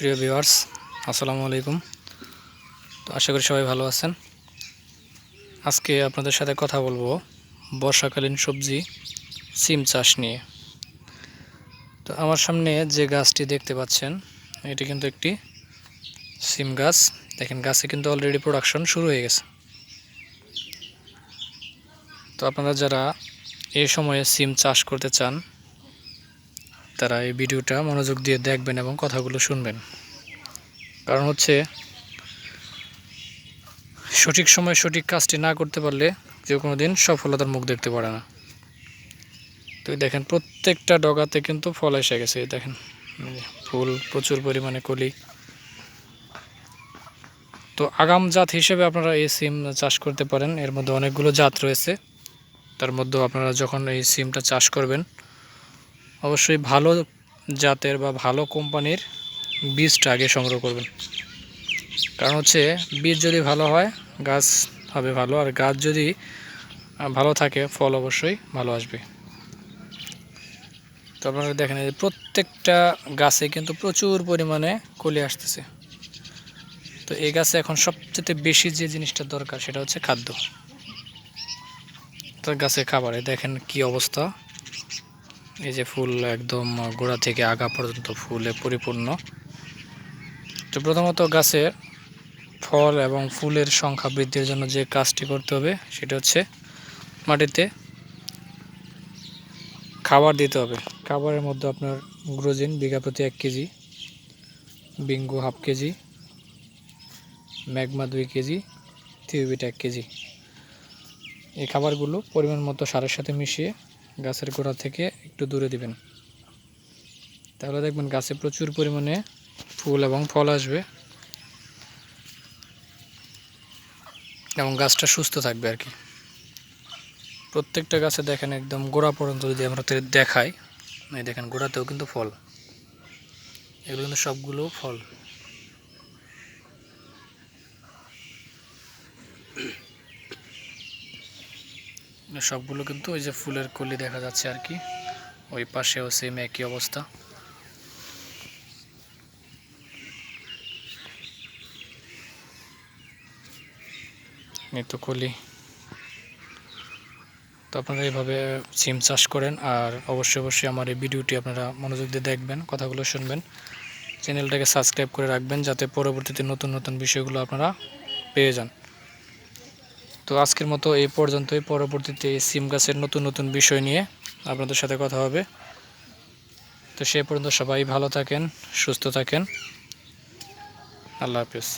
প্রিয় ভিউয়ার্স, আসসালামু আলাইকুম। তো আশা করি সবাই ভালো আছেন। আজকে আপনাদের সাথে কথা বলব বর্ষাকালীন সবজি, সিম চাষ নিয়ে। তো আমার সামনে যে গাছটি দেখতে পাচ্ছেন, এটি কিন্তু একটি সিম গাছ। দেখেন, গাছে কিন্তু অলরেডি প্রোডাকশন শুরু হয়ে গেছে। তো আপনারা যারা এই সময়ে সিম চাষ করতে চান তারা এই ভিডিওটা মনোযোগ দিয়ে দেখবেন এবং কথাগুলো শুনবেন। কারণ হচ্ছে, সঠিক সময় সঠিক কাজটি না করতে পারলে কেউ কোনো দিন সফলতার মুখ দেখতে পারে না। তো দেখেন, প্রত্যেকটা ডগাতে কিন্তু ফল এসে গেছে দেখেন। ফুল প্রচুর পরিমাণে কলি। তো আগাম জাত হিসেবে আপনারা এই সিম চাষ করতে পারেন। এর মধ্যে অনেকগুলো জাত রয়েছে। তার মধ্যেও আপনারা যখন এই সিমটা চাষ করবেন অবশ্যই ভালো জাতের বা ভালো কোম্পানির বীজটা আগে সংগ্রহ করবেন। কারণ হচ্ছে বীজ যদি ভালো হয়, গাছ হবে ভালো, আর গাছ যদি ভালো থাকে, ফল অবশ্যই ভালো আসবে। তো আপনারা দেখেন প্রত্যেকটা গাছে কিন্তু প্রচুর পরিমাণে কলি আসতেছে। তো এই গাছে এখন সবচেয়ে বেশি যে জিনিসটা দরকার, সেটা হচ্ছে খাদ্য। তো গাছে খাবারে দেখেন কি অবস্থা। এই যে ফুল একদম গোড়া থেকে আগা পর্যন্ত ফুলে পরিপূর্ণ। তো প্রথমত গাছে ফল এবং ফুলের সংখ্যা বৃদ্ধির জন্য যে কাজটি করতে হবে, সেটা হচ্ছে মাটিতে খাবার দিতে হবে। খাবারের মধ্যে আপনার গ্রোজিন, বিঘা প্রতি এক KG, Bingo half KG, Magma দুই কেজি, থিওবিট এক কেজি। এই খাবারগুলো পরিমাণ মতো সারের সাথে মিশিয়ে গাছের গোড়া থেকে একটু দূরে দিবেন। তাহলে দেখবেন গাছে প্রচুর পরিমাণে ফুল এবং ফল আসবে। এবং গাছটা সুস্থ থাকবে আর কি। প্রত্যেকটা গাছে দেখেন একদম গোড়া পর্যন্ত যদি আমরা দেখাই দেখেন গোড়াতেও কিন্তু ফল। এগুলো কিন্তু সবগুলো ফল। সবগুলো কিন্তু ওই যে ফুলের কলি দেখা যাচ্ছে আর কি। ওই পাশেও সেম একই অবস্থা। তো কলি। তো আপনারা এইভাবে সিম চাষ করেন আর অবশ্যই অবশ্যই আমার এই ভিডিওটি আপনারা মনোযোগ দিয়ে দেখবেন, কথাগুলো শুনবেন। চ্যানেলটাকে সাবস্ক্রাইব করে রাখবেন যাতে পরবর্তীতে নতুন নতুন বিষয়গুলো আপনারা পেয়ে যান। তো আজকের মতো এই পর্যন্তই। পরবর্তীতে এই সিম গাছের নতুন নতুন বিষয় নিয়ে আপনাদের সাথে কথা হবে। তো সে পর্যন্ত সবাই ভালো থাকেন, সুস্থ থাকেন। আল্লাহ হাফিজ।